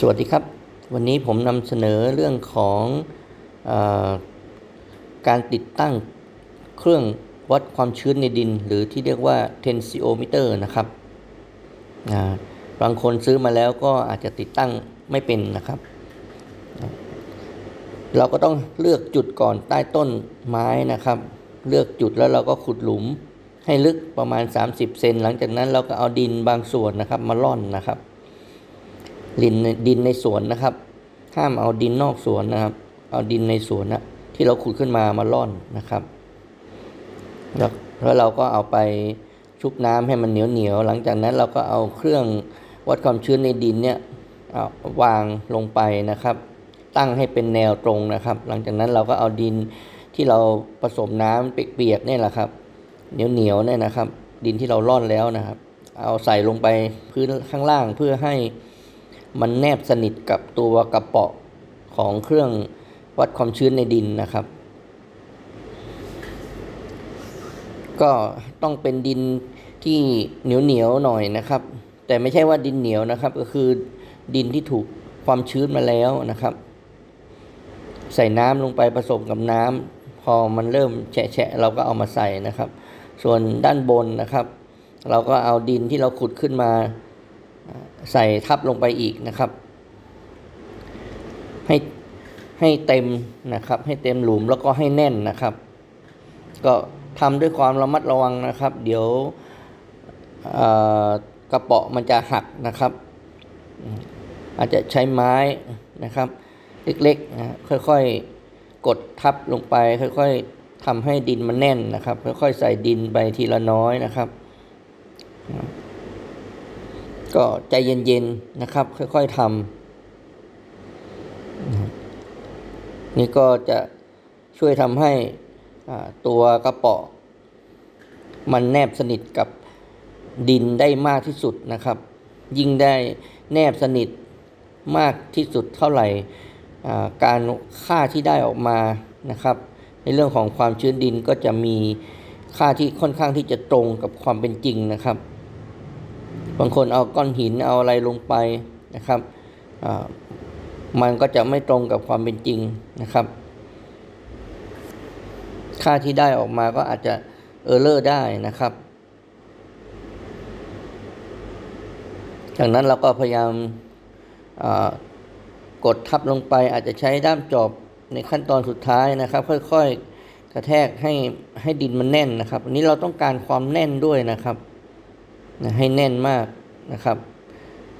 สวัสดีครับ วันนี้ผมนำเสนอเรื่องของอการติดตั้งเครื่องวัดความชื้นในดิน หรือที่เรียกว่า tensiometer นะครับบางคนซื้อมาแล้วก็อาจจะติดตั้งไม่เป็นนะครับ เราก็ต้องเลือกจุดก่อนใต้ต้นไม้นะครับ เลือกจุดแล้วเราก็ขุดหลุมให้ลึกประมาณ 30 เซนหลังจากนั้นเราก็เอาดินบางส่วนนะครับมาล่อนนะครับ ดินในดินในสวนนะครับ ห้ามเอาดินนอกสวนนะครับ เอาดินในสวนนะที่เราขุดขึ้นมามาล่อนนะครับ แล้วเราก็เอาไปชุบน้ำให้มันเหนียวเหนียวหลังจากนั้นเราก็เอาเครื่องวัดความชื้นในดินเนี่ยเอาวางลงไปนะครับ ตั้งให้เป็นแนวตรงนะครับ หลังจากนั้นเราก็เอาดินที่เราผสมน้ำเปียกๆเนี่ยแหละครับ เหนียวเหนียวเนี่ยนะครับ ดินที่เราร่อนแล้วนะครับ เอาใส่ลงไปพื้นข้างล่างเพื่อให้ มันแนบสนิทกับตัวกระเป๋อของเครื่องวัดความชื้นในดินนะครับ ก็ต้องเป็นดินที่เหนียวเหนียวหน่อยนะครับ แต่ไม่ใช่ว่าดินเหนียวนะครับ ก็คือดินที่ถูกความชื้นมาแล้วนะครับ ใส่น้ำลงไปผสมกับน้ำพอมันเริ่มแฉะเราก็เอามาใส่นะครับ ส่วนด้านบนนะครับ เราก็เอาดินที่เราขุดขึ้นมา ใส่ทับลงไปอีกนะครับ ให้ให้เต็มนะครับ ให้เต็มหลุมแล้วก็ให้แน่นนะครับ ก็ทำด้วยความระมัดระวังนะครับ เดี๋ยวกระเปาะมันจะหักนะครับ อาจจะใช้ไม้นะครับ เล็กๆนะค่อยๆกดทับลงไป ค่อยๆทำให้ดินมันแน่นนะครับ ค่อยๆใส่ดินไปทีละน้อยนะครับ ก็ใจเย็นๆนะครับ ค่อยๆทำนี่ก็จะช่วยทำให้ตัวกระเป๋อมันแนบสนิทกับดินได้มากที่สุดนะครับ ยิ่งได้แนบสนิทมากที่สุดเท่าไหร่การค่าที่ได้ออกมานะครับ ในเรื่องของความชื้นดินก็จะมีค่าที่ค่อนข้างที่จะตรงกับความเป็นจริงนะครับ บางคนเอาก้อนหินเอาอะไรลงไปนะครับมันก็จะไม่ตรงกับความเป็นจริงนะครับ ค่าที่ได้ออกมาก็อาจจะเออร์เลอร์ได้นะครับ จากนั้นเราก็พยายามกดทับลงไปอาจจะใช้ด้ามจอบในขั้นตอนสุดท้ายนะครับ ค่อยๆกระแทกให้ให้ดินมันแน่นนะครับอันนี้เราต้องการความแน่นด้วยนะครับ นะให้แน่นมากนะครับ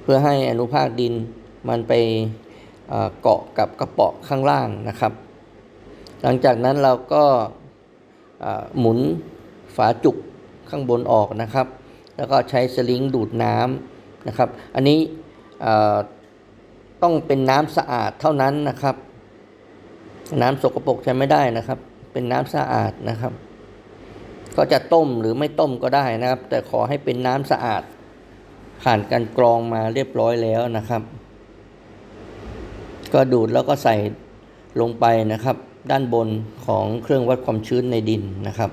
เพื่อให้อนุภาคดินมันไปเกาะกับกระเป๋อข้างล่างนะครับ หลังจากนั้นเราก็หมุนฝาจุกข้างบนออกนะครับ แล้วก็ใช้สลิงดูดน้ำนะครับ อันนี้ต้องเป็นน้ำสะอาดเท่านั้นนะครับ น้ำสกปรกใช้ไม่ได้นะครับ เป็นน้ำสะอาดนะครับ ก็จะต้มหรือไม่ต้มก็ได้นะครับ แต่ขอให้เป็นน้ำสะอาด ผ่านการกรองมาเรียบร้อยแล้วนะครับ ก็ดูดแล้วก็ใส่ลงไปนะครับ ด้านบนของเครื่องวัดความชื้นในดินนะครับ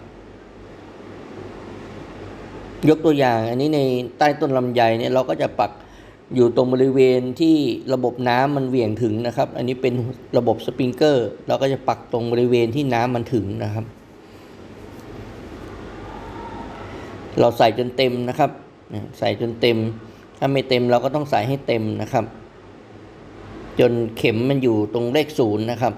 ยกตัวอย่างอันนี้ในใต้ต้นลำไยเนี่ยเราก็จะปักอยู่ตรงบริเวณที่ระบบน้ำมันเหวี่ยงถึงนะครับ อันนี้เป็นระบบสปริงเกอร์ เราก็จะปักตรงบริเวณที่น้ำมันถึงนะครับ เราใส่จนเต็มนะครับ ใส่จนเต็ม ถ้าไม่เต็มเราก็ต้องใส่ให้เต็มนะครับ จนเข็มมันอยู่ตรงเลขศูนย์นะครับ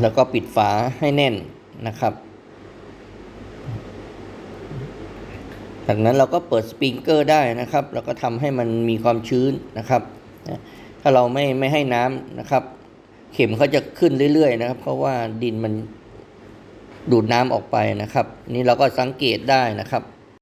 แล้วก็ปิดฝาให้แน่นนะครับ จากนั้นเราก็เปิดสปริงเกอร์ได้นะครับ แล้วก็ทำให้มันมีความชื้นนะครับ ถ้าเราไม่ไม่ให้น้ำนะครับ เข็มเขาจะขึ้นเรื่อยๆนะครับ เพราะว่าดินมันดูดน้ำออกไปนะครับ นี่เราก็สังเกตได้นะครับ